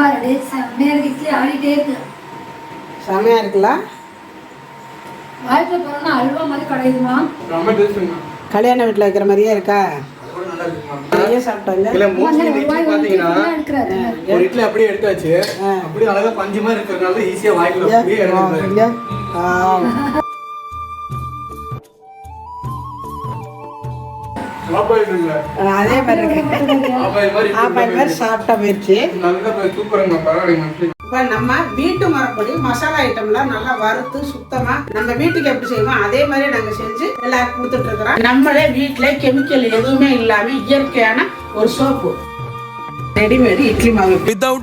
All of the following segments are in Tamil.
அம்மா ரெடி செம்மையா இருக்கு இட்லி ஆடிட்டே இருக்கு. செமையாக இருக்குல்ல? வாய்ப்பு போறோம்னா அல்வா மாதிரி கடையுமா ரொம்ப டேஸ்ட்டுங்க கல்யாண வீட்டில் வைக்கிற மாதிரியே இருக்கா? அது கூட நல்லா இருக்குமா நிறைய சாப்பிட்டாங்க இல்ல மோஸ்ட்லி இட்லி பாத்தீங்கன்னா ஒரு இட்லி அப்படியே எடுத்தாச்சு. அப்படியே அழகா பஞ்சு மாதிரி இருக்கிறதுனால ஈஸியா வாய்க்குள்ள அப்படியே எடுக்கிறது அதே மாதிரி ஆப்பாயில் மாதிரி சாப்பிட்டா போயிடுச்சு நல்லா சூப்பருங்க பரவாயில்லைங்க இப்போ நம்ம வீட்டு மரப்படி மசாலா ஐட்டம்லாம் நல்லா வறுத்து சுத்தமா நம்ம வீட்டுக்கு எப்படி செய்வோம் அதே மாதிரி நாங்க செஞ்சு எல்லாருக்கும் கொடுத்துட்டு இருக்கிறோம். நம்மளே வீட்டுல கெமிக்கல் எதுவுமே இல்லாம இயற்கையான ஒரு சோப்பு ரெடிமேடு இட்லி மாவு. Without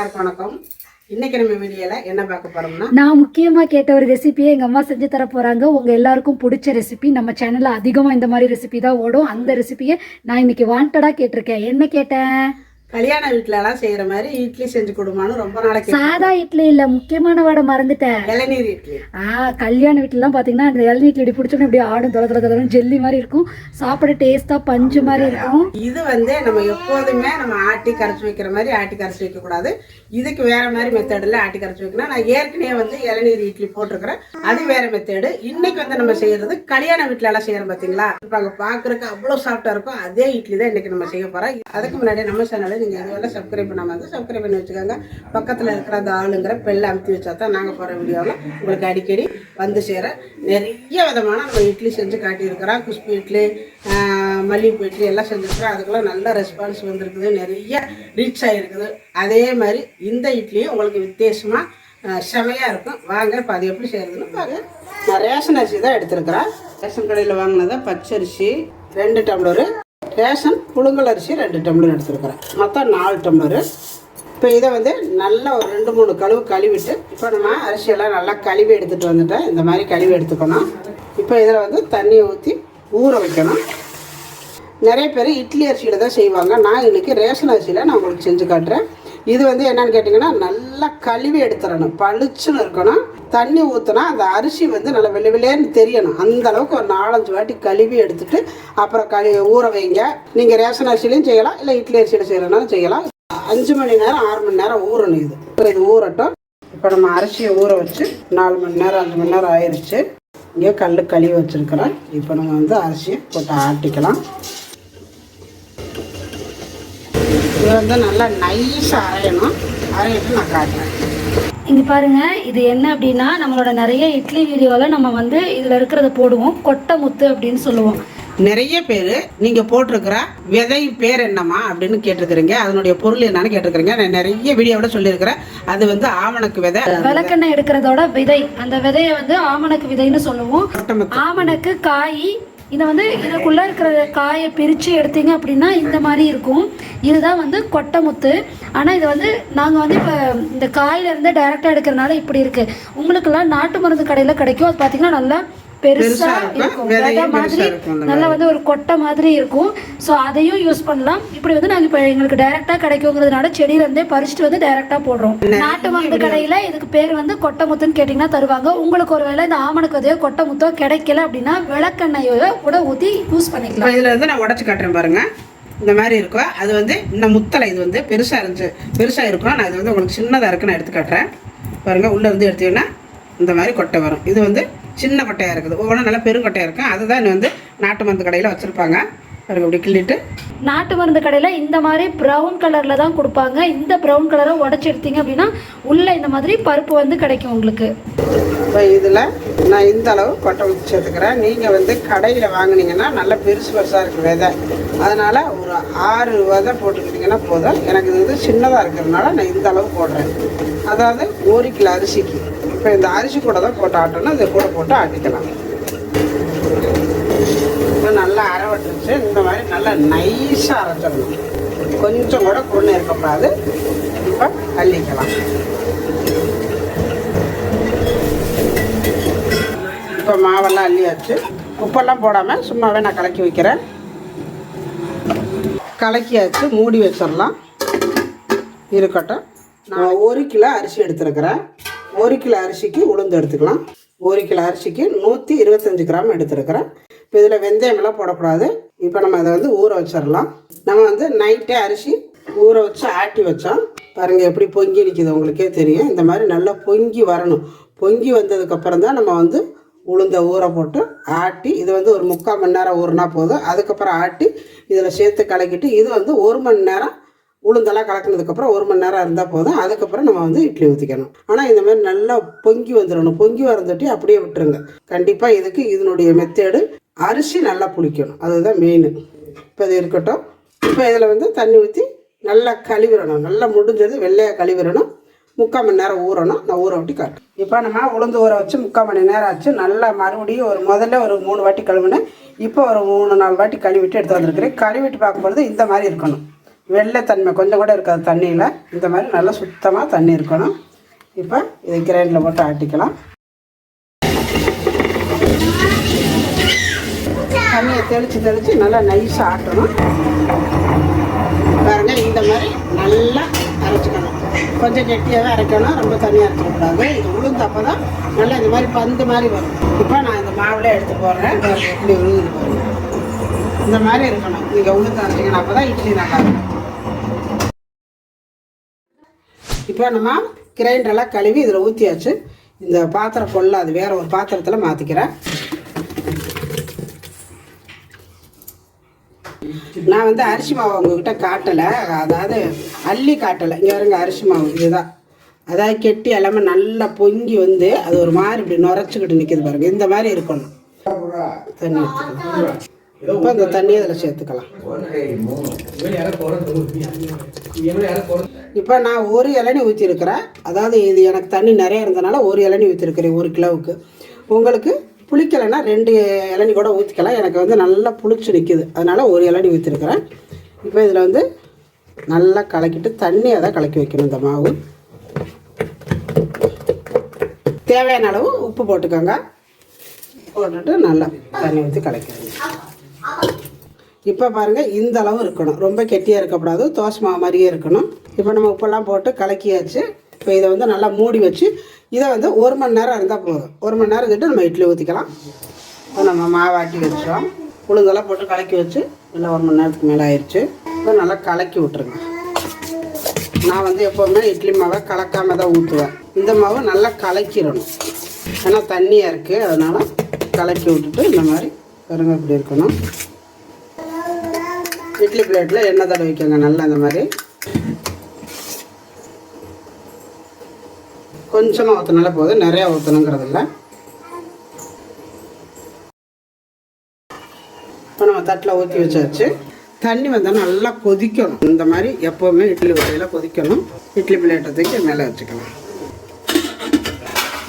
எல்லாருக்கும் வணக்கம். இன்னைக்கு நம்ம வீடியோல என்ன பார்க்க போறோம்னா நான் முக்கியமா கேட்ட ஒரு ரெசிபியை எங்க அம்மா செஞ்சு தர போறாங்க. உங்க எல்லாருக்கும் பிடிச்ச ரெசிபி நம்ம சேனல்ல அதிகமா இந்த மாதிரி ரெசிபி தான் ஓடும். அந்த ரெசிபியை நான் இன்னைக்கு வாண்டடா கேட்டிருக்கேன். என்ன கேட்டேன்? கல்யாண வீட்ல எல்லாம் செய்யற மாதிரி இட்லி செஞ்சு கொடுமான்னு ரொம்ப நாளைக்கு சாதா இட்லி இல்ல முக்கியமான வாட மறந்துட்டேன். இளநீர் இட்லி. ஆ கல்யாண வீட்டுலலாம் பார்த்தீங்கன்னா அந்த இளநீ இட்லி பிடிச்சோன்னே இப்படி ஆடும் தொலை தொலை தொலை ஜெல்லி மாதிரி இருக்கும். சாப்பிட டேஸ்ட்டாக பஞ்சு மாதிரி இருக்கும். இது வந்து நம்ம எப்போதுமே நம்ம ஆட்டி கரைச்சி வைக்கிற மாதிரி ஆட்டி கரைச்சி வைக்க கூடாது இதுக்கு வேற மாதிரி மெத்தடில் ஆட்டி கரைச்சி வைக்கணும் நான் ஏற்கனவே வந்து இளநீர் இட்லி போட்டிருக்கிறேன். அது வேற மெத்தேடு இன்னைக்கு வந்து நம்ம செய்யறது கல்யாண வீட்ல எல்லாம் செய்யறோம் பார்த்தீங்களா இப்ப அங்க அவ்வளோ அவ்வளவு இருக்கும். அதே இட்லி தான் இன்னைக்கு நம்ம செய்ய போகிறோம் அதுக்கு முன்னாடி நம்ம சேனலை நீங்கள் எதுவெல்லாம் சப்ஸ்கிரைப் பண்ணாமல் வந்து சப்ஸ்கிரைப் பண்ணி வச்சுக்கோங்க. பக்கத்தில் இருக்கிற அந்த ஆளுங்கிற பெல்ல அமுத்தி வச்சா தான் நாங்கள் போகிற வீடியோவில் உங்களுக்கு அடிக்கடி வந்து சேர நிறைய விதமான நம்ம இட்லி செஞ்சு காட்டியிருக்கிறோம். குஷ்பு இட்லி மல்லிகைப்பூ இட்லி எல்லாம் செஞ்சுருக்கோம். அதுக்கெல்லாம் நல்ல ரெஸ்பான்ஸ் வந்திருக்குது. நிறைய ரீச் ஆகிருக்குது அதே மாதிரி இந்த இட்லியும் உங்களுக்கு வித்தியாசமாக செமையாக இருக்கும். வாங்க இப்போ அது எப்படி செய்யறதுன்னு பாருங்க. நான் ரேஷன் அரிசி தான் எடுத்துருக்குறேன். ரேஷன் கடையில் வாங்கினதை பச்சரிசி ரெண்டு டம்ளரு ரேஷன் புழுங்கல் அரிசி ரெண்டு டம்ளர் எடுத்திருக்கிறேன். மொத்தம் நாலு டம்ளரு. இப்போ இதை வந்து நல்லா ஒரு ரெண்டு மூணு கழுவு கழுவிட்டு இப்போ நம்ம அரிசியெல்லாம் நல்லா கழுவி எடுத்துகிட்டு வந்துட்டேன். இந்த மாதிரி கழுவி எடுத்துக்கணும். இப்போ இதில் வந்து தண்ணியை ஊற்றி ஊற வைக்கணும். நிறைய பேர் இட்லி அரிசியில் தான் செய்வாங்க. நான் இன்னைக்கு ரேஷன் அரிசியில் நான் உங்களுக்கு செஞ்சு காட்டுறேன். இது வந்து என்னன்னு கேட்டிங்கன்னா நல்லா கழுவி எடுத்துடணும். பளிச்சுன்னு இருக்கணும். தண்ணி ஊற்றினா அந்த அரிசி வந்து நல்லா வெளி வெளியேன்னு தெரியணும். அந்த அளவுக்கு ஒரு நாலஞ்சு வாட்டி கழுவி எடுத்துட்டு அப்புறம் கழு ஊற வைங்க. நீங்கள் ரேஷன் அரிசிலையும் செய்யலாம் இல்லை இட்லி அரிசியில் செய்கிறனாலும் செய்யலாம். அஞ்சு மணி நேரம் ஆறு மணி நேரம் ஊறணும் இது. இப்போ இது ஊறட்டும். இப்போ நம்ம அரிசியை ஊற வச்சு நாலு மணி நேரம் அஞ்சு மணி நேரம் ஆயிடுச்சு இங்கே கல் கழுவி வச்சுருக்கிறேன். இப்போ நம்ம வந்து அரிசியை போட்டு ஆட்டிக்கலாம். இது வந்து நல்லா நைஸாக அரையணும். அரையிட்டு நான் காட்டுறேன். இங்க பாருங்க இது என்ன அப்படின்னா நம்மளோட நிறைய இட்லி வீடியோல நம்ம வந்து இதுல இருக்கிறத போடுவோம். கொட்டை முத்து அப்படின்னு சொல்லுவோம். நிறைய பேர் நீங்கள் போட்டிருக்கிற விதை பேர் என்னம்மா அப்படின்னு கேட்டிருக்கிறீங்க. அதனுடைய பொருள் என்னன்னு கேட்டிருக்கிறீங்க. நான் நிறைய வீடியோவில் சொல்லியிருக்கிறேன். அது வந்து ஆவணக்கு விதை. விளக்கெண்ணெய் எடுக்கிறதோட விதை. அந்த விதையை வந்து ஆமணக்கு விதைன்னு சொல்லுவோம். ஆமணக்கு காய் இதை வந்து இதுக்குள்ளே இருக்கிற காயை பிரித்து எடுத்தீங்க அப்படின்னா இந்த மாதிரி இருக்கும். இதுதான் வந்து கொட்டைமுத்து. ஆனால் இது வந்து நாங்கள் வந்து இப்போ இந்த காயிலேருந்து டைரெக்டாக எடுக்கிறனால இப்படி இருக்குது உங்களுக்கெல்லாம் நாட்டு மருந்து கடையில் கிடைக்கும். அது பார்த்திங்கன்னா நல்லா பெருசா இருக்கும், விதை மாதிரி நல்லா வந்து ஒரு கொட்டை மாதிரி இருக்கும். ஸோ அதையும் யூஸ் பண்ணலாம். இப்படி வந்து நாங்கள் இப்போ எங்களுக்கு டைரெக்டாக கிடைக்குங்கிறதுனால செடியில இருந்தே பறிச்சுட்டு வந்து டைரெக்டாக போடுறோம். நாட்டு மருந்து கடையில் இதுக்கு பேர் வந்து கொட்டை முத்துன்னு கேட்டிங்கன்னா தருவாங்க. உங்களுக்கு ஒரு வேளை இந்த ஆமணக்கு விதையோ கொட்டை முத்தோ கிடைக்கல அப்படின்னா விளக்கெண்ணெயோ கூட ஊற்றி யூஸ் பண்ணிக்கலாம். இதில் வந்து நான் உடச்சி காட்டுறேன் பாருங்க. இந்த மாதிரி இருக்கும் அது வந்து இந்த முத்தலை இது வந்து பெருசாக இருந்துச்சு பெருசாக இருக்கும் நான் இது வந்து உங்களுக்கு சின்னதாக இருக்குன்னு எடுத்து காட்டுறேன். பாருங்க உள்ளே இருந்து எடுத்தீங்கன்னா இந்த மாதிரி கொட்டை வரும். இது வந்து சின்ன கொட்டையாக இருக்குது. ஒவ்வொன்றும் நல்லா பெருங்கொட்டையாக இருக்கும். அதுதான் வந்து நாட்டு மருந்து கடையில் வச்சுருப்பாங்க. பாருங்க இப்படி கிள்ளிட்டு. நாட்டு மருந்து கடையில் இந்த மாதிரி ப்ரௌன் கலரில் தான் கொடுப்பாங்க. இந்த ப்ரௌன் கலரை உடச்சி எடுத்தீங்க அப்படின்னா உள்ளே இந்த மாதிரி பருப்பு வந்து கிடைக்கும் உங்களுக்கு. இப்போ இதில் நான் இந்த அளவு கொட்டை ஊற்றி சேர்த்துக்கிறேன் நீங்கள் வந்து கடையில் வாங்குனீங்கன்னா நல்லா பெருசு பெருசாக இருக்குது விதை. அதனால் ஒரு ஆறு விதை போட்டுக்கிட்டிங்கன்னா போதும். எனக்கு இது வந்து சின்னதாக இருக்கிறதுனால நான் இந்த அளவு போடுறேன். அதாவது ஒரு கிலோ அரிசிக்கு. இப்போ இந்த அரிசி கூட தான் போட்டு ஆட்டணும் இதை கூட போட்டு ஆட்டிக்கலாம். நல்லா அரைவட்டுருச்சு. இந்த மாதிரி நல்லா நைஸாக அரைச்சிடணும். கொஞ்சம் கூட குருணை இருக்கக்கூடாது. இப்போ அள்ளிக்கலாம். இப்போ மாவெல்லாம் அள்ளியாச்சு. உப்பெல்லாம் போடாமல் சும்மாவே நான் கலக்கி வைக்கிறேன். கலக்கியாச்சு. மூடி வச்சிடலாம். இருக்கட்டும். நான் ஒரு கிலோ அரிசி எடுத்துருக்கிறேன். ஒரு கிலோ அரிசிக்கு உளுந்து எடுத்துக்கலாம். ஒரு கிலோ அரிசிக்கு நூற்றி இருபத்தஞ்சி கிராம் எடுத்துருக்கிறேன். இப்போ இதில் வெந்தயமெல்லாம் போடக்கூடாது. இப்போ நம்ம அதை வந்து ஊற வச்சிடலாம். நம்ம வந்து நைட்டே அரிசி ஊற வச்சு ஆட்டி வச்சோம். பாருங்கள் எப்படி பொங்கி நிற்கிது உங்களுக்கே தெரியும். இந்த மாதிரி நல்லா பொங்கி வரணும். பொங்கி வந்ததுக்கப்புறம் தான் நம்ம வந்து உளுந்த ஊற போட்டு ஆட்டி இது வந்து ஒரு முக்கால் மணி நேரம் ஊறினா போதும். அதுக்கப்புறம் ஆட்டி இதில் சேர்த்து கலக்கிட்டு இது வந்து ஒரு மணி நேரம் உளுந்தெல்லாம் கலக்கினதுக்கப்புறம் ஒரு மணி நேரம் இருந்தால் போதும். அதுக்கப்புறம் நம்ம வந்து இட்லி ஊற்றிக்கணும் ஆனால் இந்த மாதிரி நல்லா பொங்கி வந்துடணும். பொங்கி வரந்தொட்டி அப்படியே விட்டுருங்க. கண்டிப்பாக இதுக்கு இதனுடைய மெத்தேடு அரிசி நல்லா புளிக்கணும். அதுதான் மெயின் இப்போ இது இருக்கட்டும். இப்போ இதில் வந்து தண்ணி ஊற்றி நல்லா கழுவிடணும். நல்லா முடிஞ்சது வெள்ளையாக கழுவிடணும். முக்கால் மணி நேரம் ஊறணும். நான் ஊற விட்டு காட்டுறேன். இப்போ நம்ம உளுந்து ஊற வச்சு முக்கால் மணி நேரம் ஆச்சு. நல்லா மறுபடியும் ஒரு முதல்ல ஒரு மூணு வாட்டி கழுவினேன். இப்போ ஒரு மூணு நாலு வாட்டி கழுவிட்டு எடுத்து வந்திருக்கிறேன். கழுவிட்டு பார்க்கும்பொழுது இந்த மாதிரி இருக்கணும். வெள்ளைத்தன்மை கொஞ்சம் கூட இருக்காது தண்ணியில். இந்த மாதிரி நல்லா சுத்தமாக தண்ணி இருக்கணும். இப்போ இதை கிரைண்டில் போட்டு ஆட்டிக்கலாம். தண்ணியை தெளித்து தெளித்து நல்லா நைஸாக ஆட்டணும். பாருங்க இந்த மாதிரி நல்லா அரைச்சிக்கணும். கொஞ்சம் கெட்டியாகவே அரைக்கணும். ரொம்ப தண்ணியாக அரைச்சிடக்கூடாது இது உளுந்து அப்போ தான் நல்லா இந்த மாதிரி பந்து மாதிரி வரும். இப்போ நான் இந்த மாவுல எடுத்து போடுறேன். பாருங்க, இப்படி உழுகுது இந்த மாதிரி இருக்கணும். நீங்கள் உளுந்து அரைச்சிக்கணும் அப்போ தான் இட்லி நல்லா இருக்கும். இப்போ நம்ம கிரைண்டரெல்லாம் கழுவி இதில் ஊற்றியாச்சு இந்த பாத்திரம் கொள்ள அது வேறு ஒரு பாத்திரத்தில் மாற்றிக்கிறேன் நான் வந்து அரிசி மாவு உங்ககிட்ட காட்டலை. அதாவது அள்ளி காட்டலை. இங்கே வருங்க அரிசி மாவு இதுதான். அதாவது கெட்டி எல்லாமே நல்லா பொங்கி வந்து அது ஒரு மாதிரி இப்படி நுரைச்சிக்கிட்டு நிற்கிது பாருங்க. இந்த மாதிரி இருக்கணும். தண்ணி எடுத்துக்கலாம். இப்போ இந்த தண்ணியை அதில் சேர்த்துக்கலாம். இப்போ நான் ஒரு இளநி ஊற்றிருக்கிறேன் அதாவது இது எனக்கு தண்ணி நிறைய இருந்தனால ஒரு இளநி ஊற்றிருக்கிறேன் ஒரு கிலோவுக்கு. உங்களுக்கு புளிக்கலைன்னா ரெண்டு இளநி கூட ஊற்றிக்கலாம் எனக்கு வந்து நல்லா புளிச்சு நிற்கிது அதனால் ஒரு இளநி ஊற்றிருக்கிறேன் இப்போ இதில் வந்து நல்லா கலக்கிட்டு தண்ணியை தான் கலக்கி வைக்கணும் இந்த மாவு. தேவையான அளவு உப்பு போட்டுக்கோங்க. போட்டுட்டு நல்லா தண்ணி ஊற்றி கலக்கிடுங்க இப்போ பாருங்கள் இந்த அளவு இருக்கணும். ரொம்ப கெட்டியாக இருக்கக்கூடாது தோசை மாவு மாதிரியே இருக்கணும். இப்போ நம்ம உப்பெல்லாம் போட்டு கலக்கியாச்சு. இப்போ இதை வந்து நல்லா மூடி வச்சு இதை வந்து ஒரு மணி நேரம் இருந்தால் போதும். ஒரு மணி நேரம் கிட்ட நம்ம இட்லி ஊற்றிக்கலாம் இப்போ நம்ம மாவாட்டி வச்சோம் உளுந்தெல்லாம் போட்டு கலக்கி வச்சு நல்லா ஒரு மணி நேரத்துக்கு மேலே ஆயிடுச்சு இப்போ நல்லா கலக்கி விட்ருங்க நான் வந்து எப்போவுமே இட்லி மாவை கலக்காம தான் ஊற்றுவேன் இந்த மாவு நல்லா கலக்கிடணும். ஏன்னா தண்ணியாக இருக்குது அதனால் கலக்கி விட்டுட்டு இந்த மாதிரி பாருங்க இப்படி இருக்கணும். இட்லி பிளேட்டில் எண்ணெய் தடவிக்கோங்க நல்லா அந்த மாதிரி. கொஞ்சமாக ஊற்றினால போதும் நிறையா ஊற்றணுங்கிறது இல்லை இப்போ நம்ம தட்டில் ஊற்றி வச்சாச்சு. தண்ணி வந்து நல்லா கொதிக்கணும். இந்த மாதிரி எப்போவுமே இட்லி வகையில் கொதிக்கணும். இட்லி பிளேட்டை தூக்கி மேலே வச்சுக்கலாம்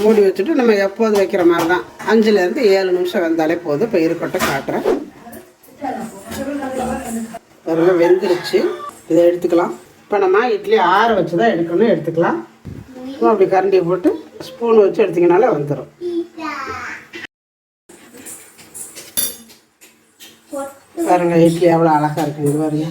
மூடி வச்சுட்டு நம்ம எப்போது வைக்கிற மாதிரி தான் அஞ்சுலேருந்து ஏழு நிமிஷம் வந்தாலே போதும். இப்போ இருக்கட்டும் காட்டுறேன். பாருங்க வெந்துருச்சு. இதை எடுத்துக்கலாம். இப்போ நம்ம இட்லி ஆற வச்சு தான் எடுக்கணும். எடுத்துக்கலாம். அப்படி கரண்டியை போட்டு ஸ்பூன் வச்சு எடுத்தீங்கனாலே வந்துடும் பாருங்க இட்லி எவ்வளோ அழகாக இருக்குது இது பாருங்க.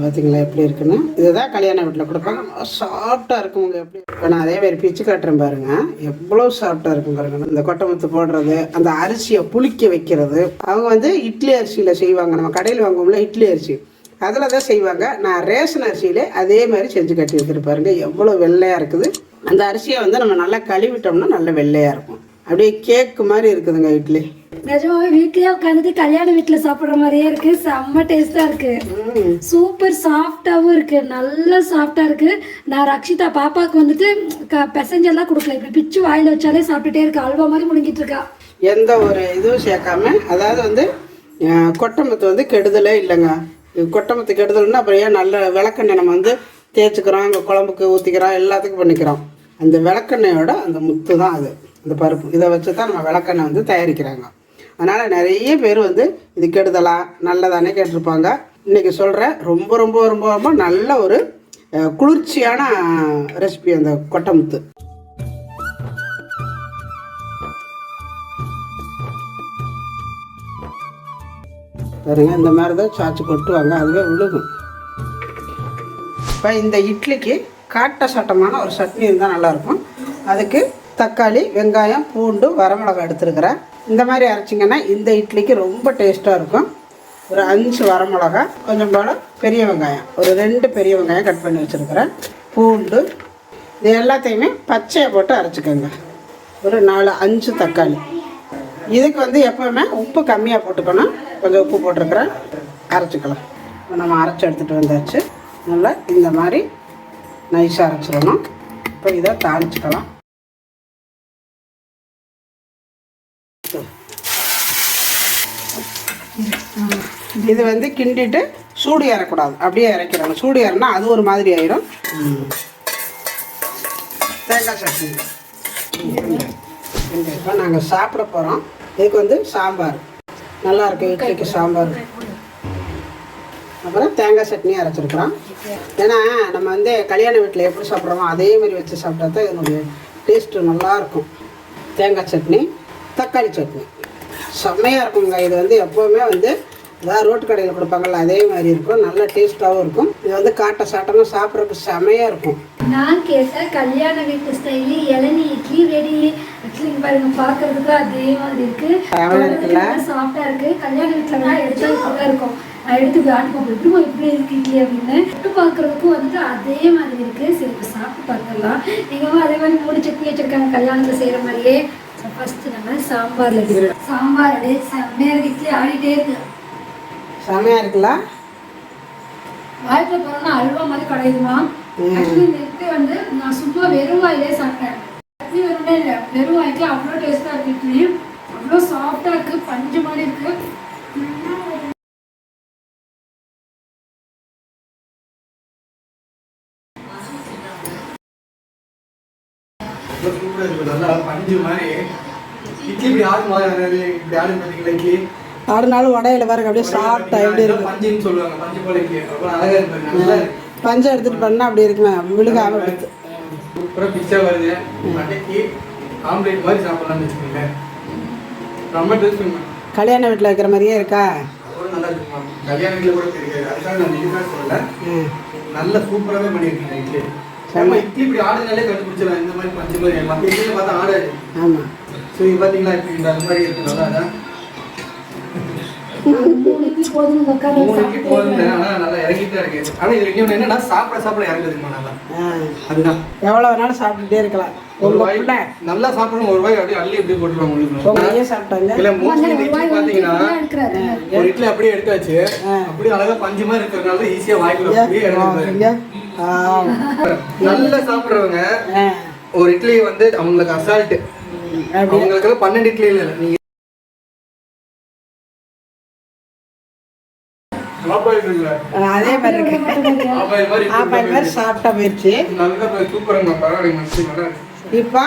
பார்த்தீங்களா எப்படி இருக்குன்னு? இதுதான் கல்யாண வீட்டில் கொடுப்பாங்க சாஃப்டாக இருக்குங்க எப்படி இப்போ நான் அதே மாதிரி பிச்சு காட்டுறேன் பாருங்க. எவ்வளோ சாஃப்டாக இருக்கும் பாருங்க. இந்த கொட்டமுத்து போடுறது அந்த அரிசியை புளிக்க வைக்கிறது. அவங்க வந்து இட்லி அரிசியில் செய்வாங்க. நம்ம கடையில் வாங்குவோம்ல இட்லி அரிசி. அதில் தான் செய்வாங்க. நான் ரேஷன் அரிசியிலே அதே மாதிரி செஞ்சு கட்டி வைக்கிற பாருங்க. எவ்வளோ வெள்ளையாக இருக்குது. அந்த அரிசியை வந்து நம்ம நல்லா கழுவிட்டோம்னா நல்ல வெள்ளையாக இருக்கும். அப்படியே கேக்கு மாதிரி இருக்குதுங்க இட்லி. நிஜமாவே வீட்லயே உட்காந்துட்டு கல்யாண வீட்டுல சாப்பிடுற மாதிரியே இருக்கு. செம்ம டேஸ்டா இருக்கு. சூப்பர் சாஃப்டாவும் இருக்கு. நல்லா சாஃப்டா இருக்கு. நான் ரக்ஷிதா பாப்பாக்கு வந்துட்டு பிசைஞ்செல்லாம் கொடுக்கல. இப்படி பிச்சு வாயில வச்சாலே சாப்பிட்டுட்டே இருக்கு. அல்வா மாதிரி முழுங்கிட்டு இருக்கா. எந்த ஒரு இதுவும் சேர்க்காம அதாவது வந்து கொட்டமுத்து வந்து கெடுதலே இல்லைங்க. கொட்டமுத்து கெடுதல்னா அப்புறம் ஏன் நல்ல விளக்கெண்ணெய் நம்ம வந்து தேய்ச்சிக்கிறோம் அங்கே குழம்புக்கு ஊற்றிக்கிறோம் எல்லாத்துக்கும் பண்ணிக்கிறோம். அந்த விளக்கெண்ணெயோட அந்த முத்து தான் அது. அந்த பருப்பு. இதை வச்சு தான் நம்ம விளக்கெண்ணெய் வந்து தயாரிக்கிறாங்க. அதனால் நிறைய பேர் வந்து இது கெடுதலா நல்லதானே கேட்டிருப்பாங்க. இன்றைக்கி சொல்கிறேன் ரொம்ப ரொம்ப ரொம்ப ரொம்ப நல்ல ஒரு குளிர்ச்சியான ரெசிபி அந்த கொட்டமுத்து. பாருங்க இந்த மாதிரி தான் சாச்சு கொட்டுவாங்க. அதுவே விழுகும் இப்போ இந்த இட்லிக்கு காட்ட சட்டமான ஒரு சட்னி இருந்தால் நல்லாயிருக்கும் அதுக்கு தக்காளி வெங்காயம் பூண்டு வரமிளகாய் எடுத்துருக்கிறேன். இந்த மாதிரி அரைச்சிங்கன்னா இந்த இட்லிக்கு ரொம்ப டேஸ்ட்டாக இருக்கும். ஒரு அஞ்சு வரமிளகா கொஞ்சம் போல் பெரிய வெங்காயம். ஒரு ரெண்டு பெரிய வெங்காயம் கட் பண்ணி வச்சுருக்கிறேன். பூண்டு இது எல்லாத்தையுமே பச்சையை போட்டு அரைச்சிக்கோங்க. ஒரு நாலு அஞ்சு தக்காளி. இதுக்கு வந்து எப்போவுமே உப்பு கம்மியாக போட்டுக்கணும். கொஞ்சம் உப்பு போட்டிருக்கிறேன். அரைச்சிக்கலாம். இப்போ நம்ம அரைச்சி எடுத்துகிட்டு வந்தாச்சு. நல்லா இந்த மாதிரி நைஸாக அரைச்சிடணும். இப்போ இதை தாளிச்சுக்கலாம். இது வந்து கிண்டிட்டு சூடு ஏறக்கூடாது. அப்படியே இறக்கிறணும் சூடு ஏறினா அது ஒரு மாதிரி ஆயிரும். தேங்காய் சட்னி. இப்போ நாங்கள் சாப்பிட போகிறோம் இதுக்கு வந்து சாம்பார். நல்லா இருக்கு இட்லிக்கு சாம்பார். அப்புறம் தேங்காய் சட்னி அரைச்சிருக்கிறோம். ஏன்னா நம்ம வந்து கல்யாண வீட்டில் எப்படி சாப்பிட்றோமோ அதே மாதிரி வச்சு சாப்பிட்டா தான் இதனுடைய டேஸ்ட்டு நல்லாயிருக்கும் தேங்காய் சட்னி தக்காளி சட்னி. செம்மையாக இருக்குங்க. இது வந்து எப்போவுமே வந்து அதாவது ரோட்டு கடையில் கொடுப்பாங்கல்ல அதே மாதிரி இருக்கும். நல்ல டேஸ்ட்டாகவும் இருக்கும். இது வந்து காட்ட சாட்டமாக சாப்பிட்றதுக்கு செம்மையாக இருக்கும். நான் கேட்ட கல்யாண வீட்டு ஸ்டைலு இளநீ இட்லி ரெடி ஆக்சுவலி பாருங்க பார்க்கறதுக்கு அதே மாதிரி இருக்கு? சாஃப்டா இருக்கு. கல்யாண வீட்டில் எடுத்தா இப்படிதான் இருக்கும். எடுத்து காட்டி பார்ப்போம் இப்படி இருக்கு இட்லி அப்படின்னு. விட்டு பார்க்கறதுக்கும் வந்துட்டு அதே மாதிரி இருக்கு. சரி இப்போ சாப்பிட்டு பார்த்துடலாம். நீங்களும் அதே மாதிரி மூணு சட்னி வச்சிருக்காங்க கல்யாணத்தில் செய்யற மாதிரியே. ஃபர்ஸ்ட் நம்ம சாம்பார்ல சாம்பார் அப்படியே செம்மையா இருக்கு. இட்லி ஆடிட்டே இருக்கு. செம்மையாக இருக்குல்ல? வாய்ப்புல போறோம்னா அல்வா மாதிரி கிடைக்குமா இட்லி வந்து நான் சும்மா வெறும் வாயிலே சாப்பிட்டேன். இட்லி வெறுமே இல்லை. வெறும் வாய்க்கு அவ்வளோ டேஸ்டா இருக்கு இட்லி. அவ்வளோ சாஃப்டா இருக்கு. பஞ்சு மாதிரி இருக்கு. நல்லா பஞ்சு மாதிரி இட்லி இப்படி ஆடும் போது இப்படி ஆடும் பார்த்தீங்களா இட்லி ஆறுனாலும் உடையில பாருங்க அப்படியே சாப்பிட்டா எப்படி இருக்கு. நல்லா இருக்கு. பஞ்சை எடுத்துட்டு பண்ணா அப்படி இருக்குமே விழுகாம எடுத்து பிச்சா வருது. ஆம்லேட் மாதிரி சாப்பிடலாம்னு வச்சுக்கோங்களேன். ரொம்ப டேஸ்ட் கல்யாண வீட்டில் வைக்கிற மாதிரியே இருக்கா? நல்லா இருக்குமா? கல்யாண வீட்டில் கூட தெரியாது. அதுக்காக நான் இதுக்காக சொல்லல. நல்ல சூப்பராகவே பண்ணியிருக்கீங்க இட்லி. நம்ம இட்லி இப்படி ஆடுனாலே கண்டுபிடிச்சிடலாம். இந்த மாதிரி பஞ்சு மாதிரி மற்ற இட்லியில் பார்த்தா ஆடாது. ஆமாம் ஸோ இது பார்த்தீங்களா இப்படி இந்த மாதிரி இருக்கு நல்லா அதான் மூணுக்கு போதுங்க ஆனால் நல்லா இறங்கிட்டு தான் இருக்கு. ஆனால் இது இன்னொன்று என்னன்னா சாப்பிட சாப்பிட இறங்குதுமா நல்லா? அதுதான். எவ்வளோ வேணாலும் சாப்பிட்டுட்டே இருக்கலாம். ஒரு வாய் நல்லா சாப்பிடணும் ஒரு வாய் அப்படியே அள்ளி அப்படியே போட்டுருவாங்க உங்கள் உங்களுக்கு சாப்பிட்டாங்க. இல்லை மோஸ்ட்லி இட்லி பார்த்தீங்கன்னா ஒரு இட்லி அப்படியே எடுத்தாச்சு. அப்படியே அழகா பஞ்சு மாதிரி இருக்கிறதுனால ஈஸியா வாய்க்குள்ள அப்படியே இறங்குது நல்லா சாப்பிடுறவங்க. ஒரு இட்லி வந்து அவங்களுக்கு அசால்ட் அவங்களுக்கு பன்னெண்டு இட்லி இல்ல. நீங்க அதே மாதிரி இருக்கு. சாப்பிட்டா இருக்கு. இப்போ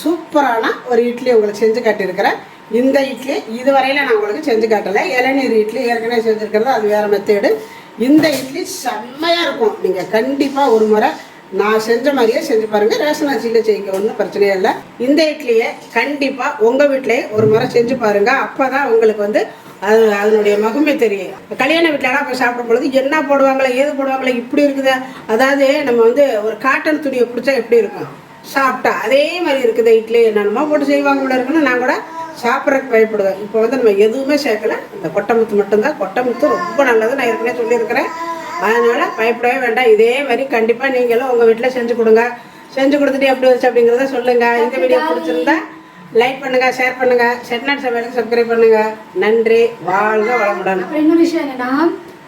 சூப்பரான ஒரு இட்லி உங்களுக்கு செஞ்சு காட்டியிருக்கிறேன். இந்த இட்லி இதுவரையில நான் உங்களுக்கு செஞ்சு காட்டலை. இளநீர் இட்லி ஏற்கனவே செஞ்சுருக்கிறது அது வேறு மெத்தேடு இந்த இட்லி செம்மையாக இருக்கும். நீங்கள் கண்டிப்பாக ஒரு முறை நான் செஞ்ச மாதிரியே செஞ்சு பாருங்கள் ரேஷன் அரிசியில் செய்ய ஒன்றும் பிரச்சனையே இல்லை. இந்த இட்லியை கண்டிப்பாக உங்கள் வீட்டிலேயே ஒரு முறை செஞ்சு பாருங்கள் அப்போ தான் உங்களுக்கு வந்து அது அதனுடைய மகிமை தெரியும். கல்யாண வீட்டிலலாம் போய் சாப்பிடும் பொழுது என்ன போடுவாங்களே ஏது போடுவாங்களே இப்படி இருக்குது. அதாவது நம்ம வந்து ஒரு காட்டன் துணியை பிடிச்சா எப்படி இருக்கும்? சாப்பிட்டா அதே மாதிரி இருக்குது. இட்லி என்னென்னமோ போட்டு செய்வாங்க போல இருக்குன்னு நான் கூட சாப்பிட்றதுக்கு பயப்படுவேன். இப்போ வந்து நம்ம எதுவுமே சேர்க்கல. இந்த கொட்டமுத்து மட்டும்தான். கொட்டமுத்து ரொம்ப நல்லது. நான் ஏற்கனவே சொல்லியிருக்கிறேன். அதனால் பயப்படவே வேண்டாம். இதே மாதிரி கண்டிப்பாக நீங்களும் உங்கள் வீட்டில் செஞ்சு கொடுங்க. செஞ்சு கொடுத்துட்டு எப்படி வச்சு அப்படிங்கிறத சொல்லுங்கள் இந்த வீடியோ பிடிச்சிருந்தா லைக் பண்ணுங்க ஷேர் பண்ணுங்க செட்நாட் சமையலுக்கு சப்ஸ்கிரைப் பண்ணுங்க. நன்றி வாழ்க வளமுடன். அப்புறம் இன்னொரு விஷயம் என்னன்னா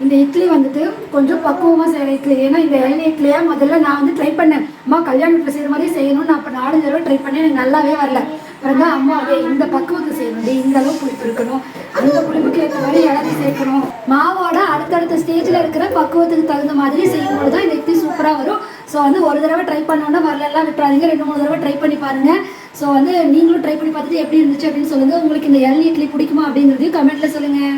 இந்த இட்லி வந்துட்டு கொஞ்சம் பக்குவமா செய்யற இட்லி. ஏன்னா இந்த இளநீ இட்லியா முதல்ல நான் வந்து ட்ரை பண்ணேன். அம்மா கல்யாண வீட்டில் செய்யற மாதிரி செய்யணும்னு நான் அப்போ நாலஞ்சு தடவை ட்ரை பண்ணேன். எனக்கு நல்லாவே வரல. அப்புறம் தான் அம்மா அதே இந்த பக்குவத்தை செய்யணும் இந்த அளவு புளிப்பு இருக்கணும். அந்த புளிப்புக்கு ஏற்ற மாதிரி இளநீ சேர்க்கணும். மாவோட அடுத்தடுத்த ஸ்டேஜில் இருக்கிற பக்குவத்துக்கு தகுந்த மாதிரி செய்யும்போது தான் இந்த இட்லி சூப்பராக வரும். ஸோ வந்து ஒரு தடவை ட்ரை பண்ணோன்னா வரலாம் விட்டுறாதீங்க. ரெண்டு மூணு தடவை ட்ரை பண்ணி பாருங்க. ஸோ வந்து நீங்களும் ட்ரை பண்ணி பார்த்துட்டு எப்படி இருந்துச்சு அப்படின்னு சொல்லுங்கள் உங்களுக்கு இந்த இளநீ இட்லி பிடிக்குமா அப்படிங்கிறதையும் கமெண்ட்டில் சொல்லுங்கள்